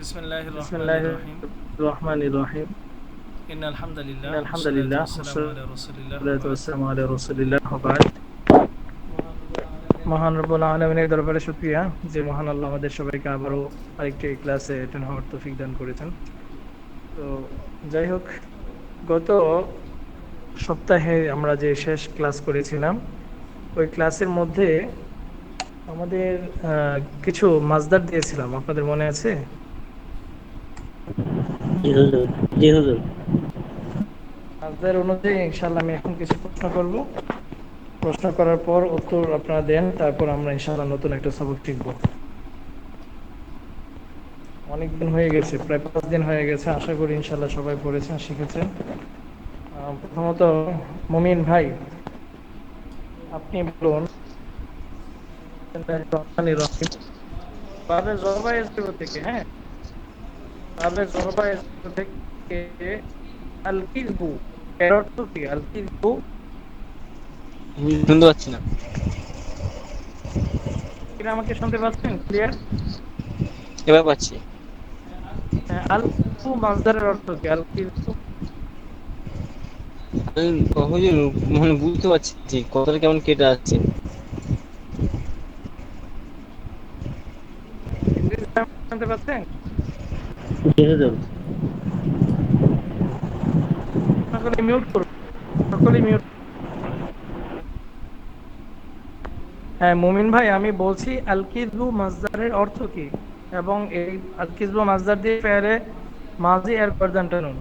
بسم الله بسم الرحمن الله الرحيم الرحمن الرحيم إن الحمد لله إن الحمد والصلاة لله والسلام على رسول الله والصلاة وبعد। والسلام على رسول الله وبعد মহান রব্বুল আলমিনের দরবারে শুক্রিয়া যে মহান আল্লাহ আমাদের সবাইকে আবারও আরেকটি ক্লাসে অ্যাটেন্ড হওয়ার তৌফিক দান করেছেন তো যাই হোক গত সপ্তাহে আমরা যে শেষ ক্লাস করেছিলাম ওই ক্লাসের মধ্যে আমাদের আহ, কিছু মাজদার দিয়েছিলাম আপনাদের মনে আছে জি হুজুর জি হুজুর আপনাদের অনুযায়ী ইনশাল্লাহ আমি এখন কিছু প্রশ্ন করব। প্রশ্ন করার পর উত্তর আপনারা দেন তারপর আমরা ইনশাল্লাহ নতুন একটা সবক শিখব। অনেক দিন হয়ে গেছে প্রায় পাঁচ দিন হয়ে গেছে আশা করি ইনশাল্লাহ সবাই পড়েছেন শিখেছেন। আহ, প্রথমত মুমিন ভাই আপনি বলুন। রহমানির রহিম। জরবা এসবিও থেকে হ্যাঁ? জরবা এসবিও থেকে আল কিসবু এর অর্থ কি আল কিসবু শুনতে পাচ্ছি না। কিনা আমাকে শুনতে পাচ্ছেন? ক্লিয়ার এবার পাচ্ছি। আল কিসবু মাজদারের অর্থ কি? আল কিসবু আমি হুজুর মানে বুঝতে পারছি কথাটা কেমন কেটে আসছে। শুনতে পাচ্ছেন? জি হুজুর সকলে মিউট করুন সকলে মিউট হ্যাঁ মুমিন ভাই আমি বলছি আল কিসবু মাজদারের অর্থ কি? এবং এই আল কিসবু মাজদার দিয়ে পেয়ারে মাজি এর গর্দান টানুন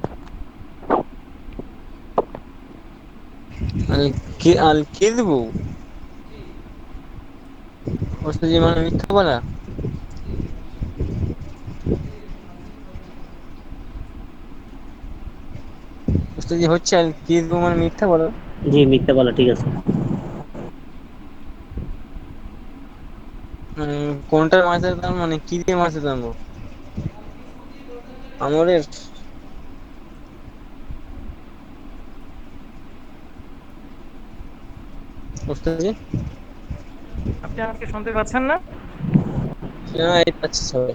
আল কি আল জি মানে মিথ্যা বলা? জি হচ্ছে আল কিদবু মানে মিথ্যা বলা। জি মিথ্যা বলা ঠিক আছে। কোনটার মাছের দাম মানে কি দিয়ে মাছের দাম আমরের ওস্তাদ আপনি আমাকে শুনতে পাচ্ছেন না? হ্যাঁ এই পাচ্ছি সবাই।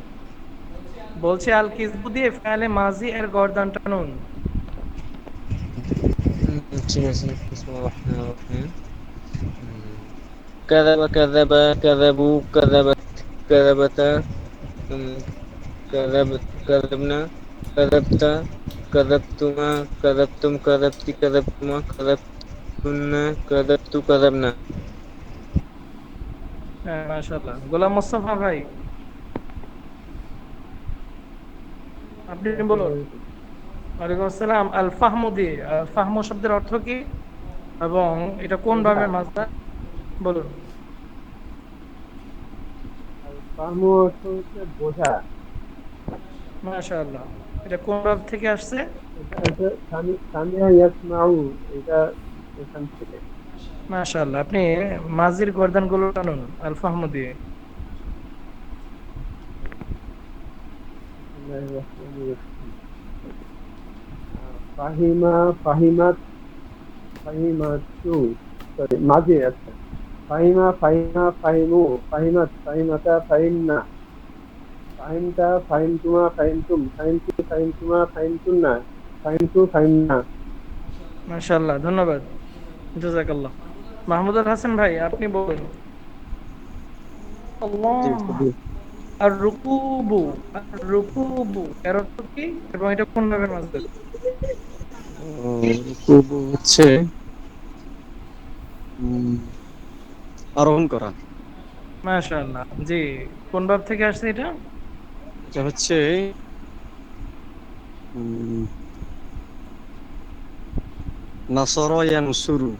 বলছি আল কিসবু দিয়ে ফেলে মাজি এর গর্দান টানুন ঠিক আছে বিসমিল্লাহির রহমানির রহিম كذب كذب كذبوا كذبت كذبتا হুম, كذبت كذبنا كذبت كذبتما كذبتم كذبت كذبتما كذبتن كذبت كذبنا হ্যাঁ মাশাআল্লাহ গোলাম মোস্তফা ভাই আপনি বলুন ওয়ালাইকুম আসসালাম। আল ফাহমু দিয়ে আল ফাহমু শব্দের অর্থ কি? এবং এটা কোন ভাবের মাছটা বলুন। কর্ম অর্থ হচ্ছে বোঝা। মাশাআল্লাহ। এটা কোন ভাব থেকে আসছে? এটা এখান মাশাআল্লাহ। আপনি মাজির গর্দানগুলো টানুন আল ফাহমু দিয়ে বিসমিল্লাহির রহমানির রহিম। ফাহিমা ফাহিমাত ফাহিমাতু সরি মাঝে আচ্ছা ফাহিমা ফাহিমা ফাহিমু ফাহিমাত ফাহিমাতা ফাহিমনা ফাহিমতা ফাহিমতুমা ফাহিমতুম ফাহিমতু ফাহিমতুমা ফাহিমতুন্না ফাহিমতু ফাহিমনা মাশাআল্লাহ ধন্যবাদ। জাযাকাল্লাহ। মাহমুদুল হাসান ভাই আপনি বলুন। আল্লাহ। আর রুকুবু আর রুকুবু এর অর্থ কি? এবং এটা কোন ভাবের মাঝে রুকুবু হচ্ছে। আরোহণ করা। মাশাআল্লাহ। জি কোন থেকে আসছে এটা? এটা হচ্ছে উম, নাসর ইয়ানসুরু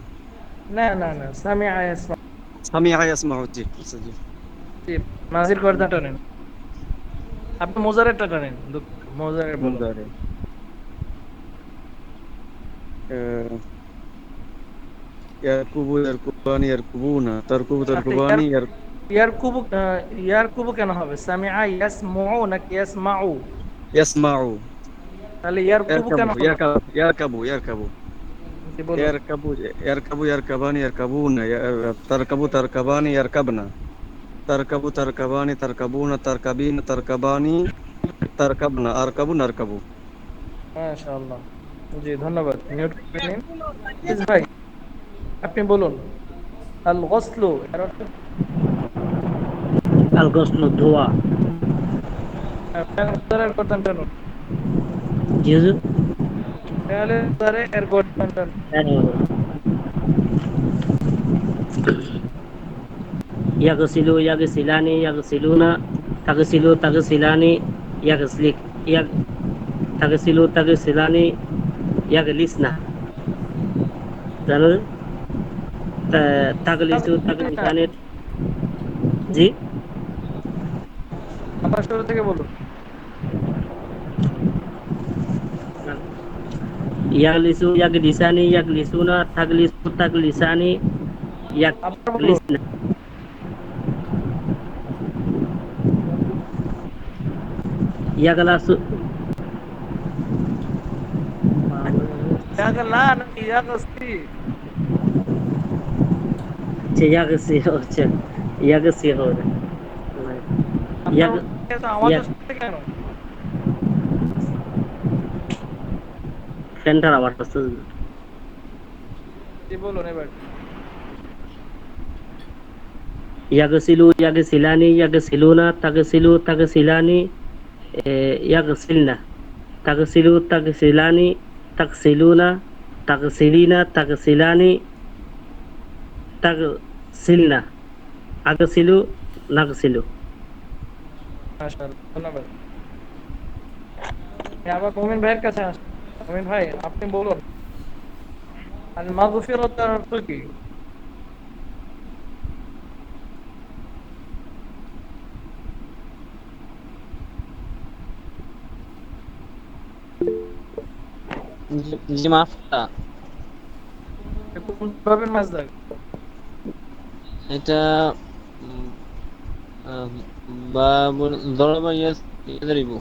না না না সামি আয়াসমা সামিআ ইয়াসমাউ জি আচ্ছা, জি। মাঝির গর্দা টানেন আপনি মোজারেরটা দুঃখ- মোজারের আহ, ইয়ারকুবু ইয়ারকুবানি ইয়ারকুবুনা তারকুবু তারকুবানি ইয়ার ইয়ারকুবু আহ, ইয়ারকুবু কেন হবে সামিআ ইয়াসমউ নাকি ইয়াসমাউ ইয়াসমাউ তাহলে ইয়ারকুবু কেন ইয়ারকাবু হবে ইয়ারকাবু ইয়ারকাবু ইয়ারকাবু জি, বলুন يركبوا يركبوا يركبان يركبون ي- تركبوا تركبان يركبن تركبوا تركبان تركبون تركبين تركبان তারকাবনা আরকাবু নারকাবু মাশাআল্লাহ জি ধন্যবাদ। মিউট করে নিন প্লিজ ভাই আপনি বলুন। আল গসলু এর অর্থ আল গোসল ধোয়া। ফেলের করতেন কেন জি হুজুর। ফেলে দ্বারে এর করতেন কেন ইয়াগসিলু ইয়াগসিলানি ইয়াগসিলুনা তাগসিলু তাগসিলানি ইয়াগসলিক ইয়াগ তাগসিলু তাগসিলানি ইয়াগলিসনা জানো তা- তাগলিসু তাগলিসানি জি আমার শুরু থেকে বলুন। ইয়াগলিসু ইয়াগলিসানি ইয়াগলিসুনা তাগলিসু তাগলিসানি আবার ইয়াগলিসনা ইয়াগলাসু ইয়াগ- আমাদের ইয়াগ- সাথে কেন? ফ্যানটার আবার হচ্ছে জি বলুন এবার ইয়াগসিলু ইয়াগসিলানি ইয়াগসিলুনা তাগসিলু তাগসিলানি ইয়াগসিলনা তাগসিলু তাগসিলানি তাগসিলুনা তাকসিলিনা তাকসিলানি তাকসিলনা আগসিলু, নাগসিলু। ধন্যবাদ। আবার মুমিন ভাইয়ের কাছে আসি। মুমিন ভাই, আপনি বলুন। আল মাগফিরাতের কি জি- মাফ। কোন ভাবের এটা বা দরবা ইয়াস ইয়াদরিবু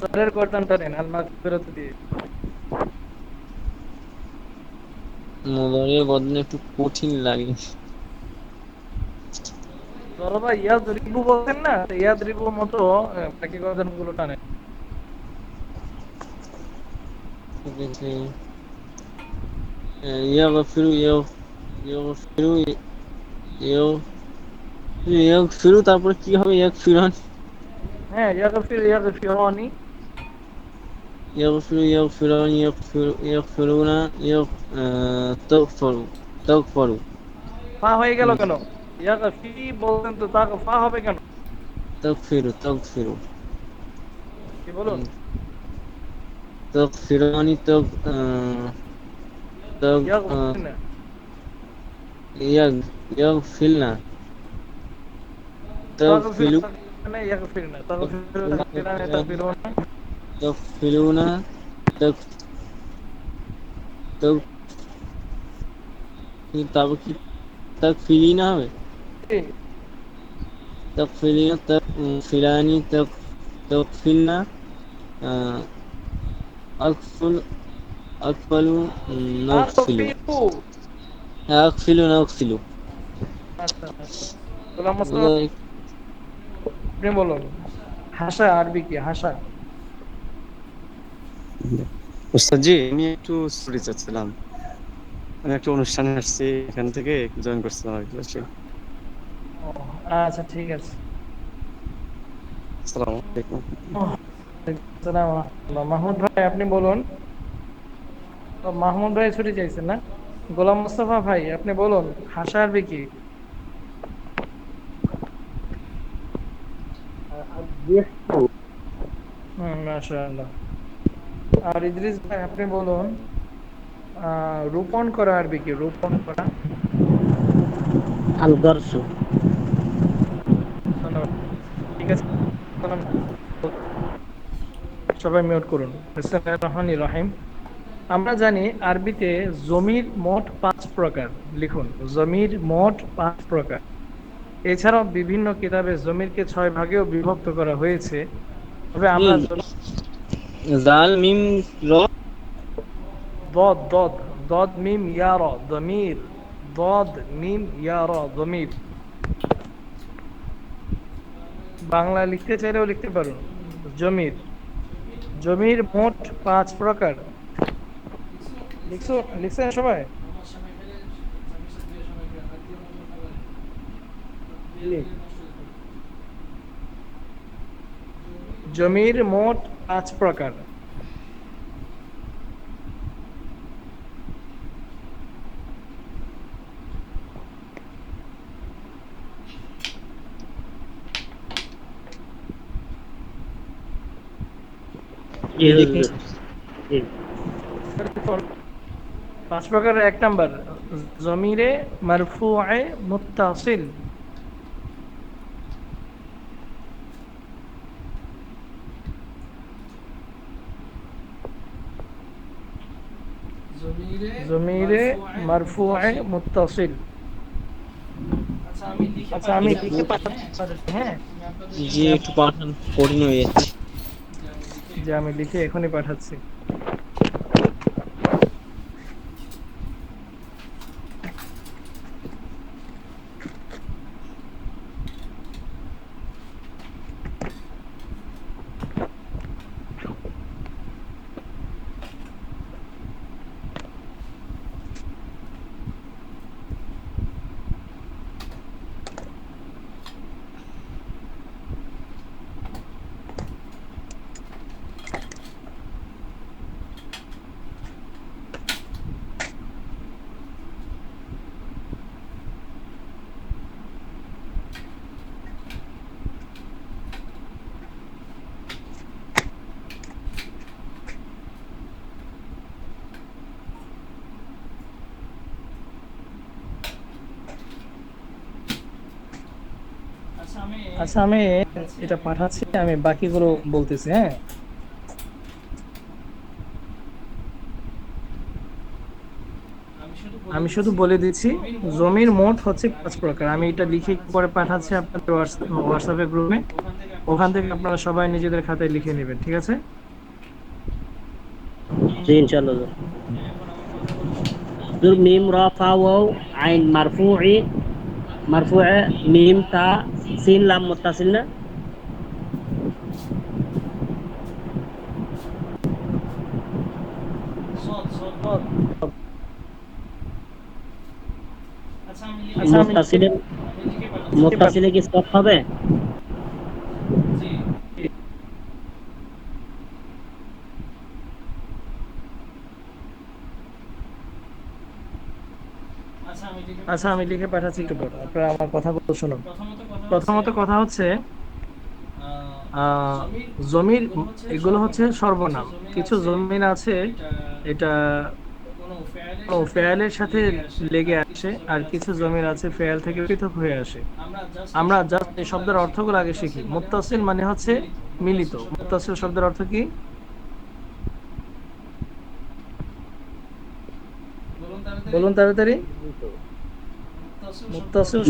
জারের করতামটা নেন আল মাগফিরাত দিয়ে। বদলে একটু কঠিন লাগে। জরবা ইয়াদ রিবু বলছেন না তো ইয়াদ রিবু মতো বাকি টানেন। ইয়াগফিরু ইয়াগ- ইয়াগফিরু ইয়াগ- ইয়াগফিরু তারপরে কি হবে ইয়াগফিরান হ্যাঁ ইয়াগফির ইয়াগফিরানি يغفر يغفران يغفر يغفرون يغ آه، تغفر تغفر ফা হয়ে গেল কেন ইয়াগফি বলতেন তো তা ফা হবে কেন تغفر تغفر কি বলুন Tog Fironi Tog uh, Tog uh, Yag Yag Filna Tog Filu Yag Filna Tog Filuna Tog Filuna Tog Filuna Tog Tog तब की तक फिलीना है तक फिलीना तक फिलानी तक तक फिलना আচ্ছা আচ্ছা গোলাম মোস্তফা আপনি বলুন। হাসা আরবি কি? হাসা। ওস্তাদ জি আমি একটু সরি চাচ্ছিলাম। আমি একটা অনুষ্ঠানে আসছি এখান থেকে জয়েন করছিলাম আর কি আচ্ছা। ঠিক আছে। আসসালামু আসসালামু আলাইকুম। মাহমুদ ভাই আপনি বলুন। মাহমুদ ভাই ছুটি চাইছেন না? গোলাম মোস্তফা ভাই আপনি বলুন হাসা আরবি কি? আর ইদ্রিস ভাই আপনি বলুন আহ, রোপণ করা আরবি কি? রোপণ করা? আল ঠিক আছে সবাই মিউট করুন। রহমান রহিম। আমরা জানি আরবিতে জমির মোট পাঁচ প্রকার। লিখুন জমির মোট পাঁচ প্রকার। এছাড়াও বিভিন্ন কিতাবে জমিরকে ছয় ভাগেও বিভক্ত করা হয়েছে। তবে আমরা জাল মিম র। দদ দদ। দদ মিম ইয়া র। দমির দদ মিম ইয়া র। দমির বাংলা লিখতে চাইলেও লিখতে পারুন। জমির। জমির মোট পাঁচ প্রকার। লিখছো? লিখছেন সবাই? জমির মোট পাঁচ প্রকার। পাঁচ প্রকার এক নাম্বার জমিরে মারফুআে মুত্তাসিল। জমিরে মারফুআে মুত্তাসিল। আচ্ছা আমি লিখে আচ্ছা আমি লিখে পাঠাচ্ছি। হ্যাঁ। জি একটু পাঠান কঠিন হয়ে যাচ্ছে যে আমি লিখে এখনই পাঠাচ্ছি। আচ্ছা আমি এটা পাঠাচ্ছি, আমি বাকিগুলো বলতেছি হ্যাঁ? আমি শুধু বলে দিচ্ছি, জমির মোট হচ্ছে পাঁচ প্রকার। আমি এটা লিখে পরে পাঠাচ্ছি আপনাদের হোয়াটসঅ্যাপে গ্রুপে। ওখান থেকে আপনারা সবাই নিজেদের খাতায় লিখে নেবেন, ঠিক আছে? জি, ইনশাআল্লাহ। মিম, রা, ফা, ওয়াও, আইন মারফুই মারফুয়ে মিম, তা সিন লাম মুত্তাসিল না? আচ্ছা আচ্ছা, পাঠাচ্ছি। কি সব হবে? আচ্ছা আমি লিখে পাঠাচ্ছি। একটু পর আপনারা আমার কথাগুলো শুনুন প্রথমত প্রথমত কথা হচ্ছে জমির এগুলো হচ্ছে সর্বনাম। কিছু জমিন আছে এটা ও সাথে ফেয়ালের সাথে লেগে আসে আর কিছু জমির আছে ফেয়াল থেকে পৃথক হয়ে আসে। আমরা জাস্ট এই শব্দের অর্থগুলো আগে শিখি। মুত্তাসিল মানে হচ্ছে মিলিত। মুত্তাসিল শব্দের অর্থ কি? বলুন তাড়াতাড়ি। মুত্তাসিল